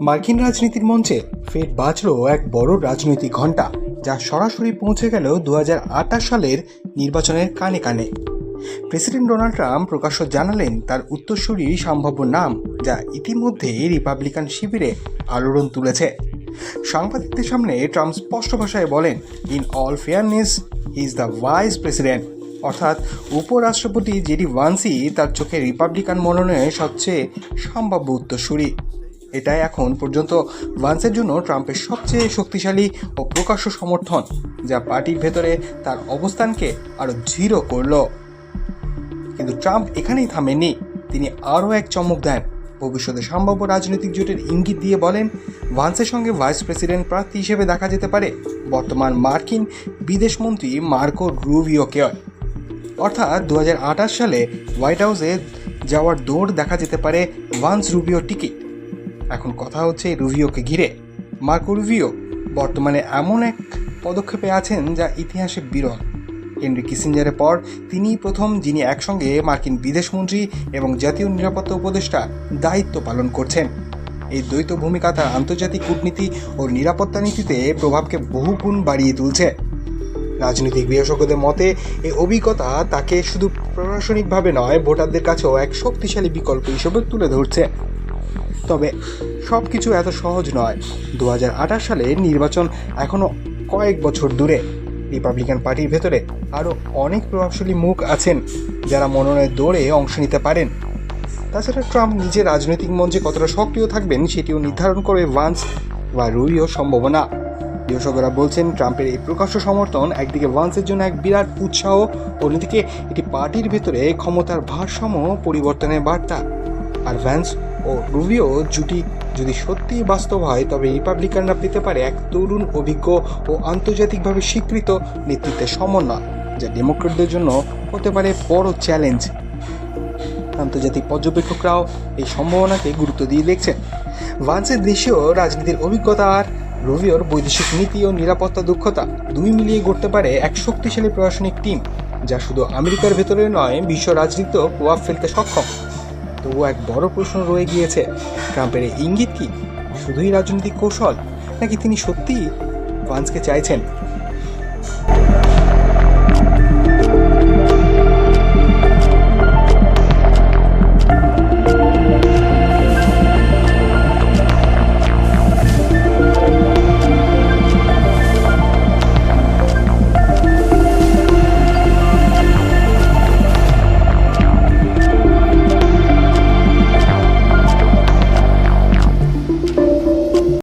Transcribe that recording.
মার্কিন রাজনীতির মঞ্চে ফের বাজল এক বড় রাজনৈতিক ঘণ্টা, যা সরাসরি পৌঁছে গেল দু হাজার আটাশ সালের নির্বাচনের কানে কানে। প্রেসিডেন্ট ডোনাল্ড ট্রাম্প প্রকাশ্য জানালেন তার উত্তরসূরি সম্ভাব্য নাম, যা ইতিমধ্যে রিপাবলিকান শিবিরে আলোড়ন তুলেছে। সাংবাদিকদের সামনে ট্রাম্প স্পষ্ট ভাষায় বলেন in all fairness is the vice president অর্থাৎ উপরাষ্ট্রপতি জেডি ওয়ান্সি তার চোখে রিপাবলিকান মনোনয়নের সবচেয়ে সম্ভাব্য উত্তরসূরি। এটাই এখন পর্যন্ত ভান্সের জন্য ট্রাম্পের সবচেয়ে শক্তিশালী ও প্রকাশ্য সমর্থন, যা পার্টির ভেতরে তার অবস্থানকে আরও দৃঢ় করল। কিন্তু ট্রাম্প এখানেই থামেননি। তিনি আরও এক চমক দেন। ভবিষ্যতে সম্ভাব্য রাজনৈতিক জোটের ইঙ্গিত দিয়ে বলেন, ভান্সের সঙ্গে ভাইস প্রেসিডেন্ট প্রার্থী হিসেবে দেখা যেতে পারে বর্তমান মার্কিন বিদেশমন্ত্রী মার্কো রুবিওকে। অর্থাৎ দু হাজার আঠাশ সালে হোয়াইট হাউসে যাওয়ার দৌড় দেখা যেতে পারে ভান্স রুবিও টিকিট এখন কথা হচ্ছে রুভিওকে ঘিরে। মার্কো রুভিও বর্তমানে এমন এক পদক্ষেপে আছেন যা ইতিহাসে বিরল। হেনরি কিসিঞ্জারের পর তিনি প্রথম, যিনি একসঙ্গে মার্কিন বিদেশমন্ত্রী এবং জাতীয় নিরাপত্তা উপদেষ্টা দায়িত্ব পালন করছেন। এই দ্বৈত ভূমিকা তার আন্তর্জাতিক কূটনীতি ও নিরাপত্তা নীতিতে প্রভাবকে বহুগুণ বাড়িয়ে তুলছে। রাজনৈতিক বিশেষজ্ঞদের মতে, এই অভিজ্ঞতা তাকে শুধু প্রশাসনিকভাবে নয়, ভোটারদের কাছেও এক শক্তিশালী বিকল্প হিসেবে তুলে ধরছে। তবে সব কিছু এত সহজ নয়। দু সালে নির্বাচন এখনও কয়েক বছর দূরে। রিপাবলিকান পার্টির ভেতরে আরও অনেক প্রভাবশালী মুখ আছেন যারা মনোনয়নের দৌড়ে অংশ নিতে পারেন। তাছাড়া ট্রাম্প নিজের রাজনৈতিক মঞ্চে কতটা সক্রিয় থাকবেন সেটিও নির্ধারণ করবে ভান্স বা রুইও সম্ভাবনা। বিশেষজ্ঞরা বলছেন, ট্রাম্পের এই প্রকাশ্য সমর্থন একদিকে ভান্সের জন্য এক বিরাট উৎসাহ, অন্যদিকে এটি পার্টির ভেতরে ক্ষমতার ভারসাম্য পরিবর্তনের বার্তা। আর ভ্যান্স ও রুবিও জুটি যদি সত্যিই বাস্তব হয়, তবে রিপাবলিকানরা পেতে পারে এক তরুণ, অভিজ্ঞ ও আন্তর্জাতিকভাবে স্বীকৃত নেতৃত্বের সমন্বয়, যা ডেমোক্রেটদের জন্য হতে পারে বড় চ্যালেঞ্জ। আন্তর্জাতিক পর্যবেক্ষকরাও এই সম্ভাবনাকে গুরুত্ব দিয়ে দেখছেন। ভান্সের দেশীয় রাজনীতির অভিজ্ঞতা আর রবিওর বৈদেশিক নীতি ও নিরাপত্তা দক্ষতা দুই মিলিয়ে গড়তে পারে এক শক্তিশালী প্রশাসনিক টিম, যা শুধু আমেরিকার ভেতরে নয়, বিশ্ব রাজনীতিতেও প্রভাব ফেলতে সক্ষম। তবুও এক বড় প্রশ্ন রয়ে গিয়েছে। ট্রাম্পের এই ইঙ্গিত কি? শুধুই রাজনৈতিক কৌশল, নাকি তিনি সত্যিই ভান্সকে চাইছেন?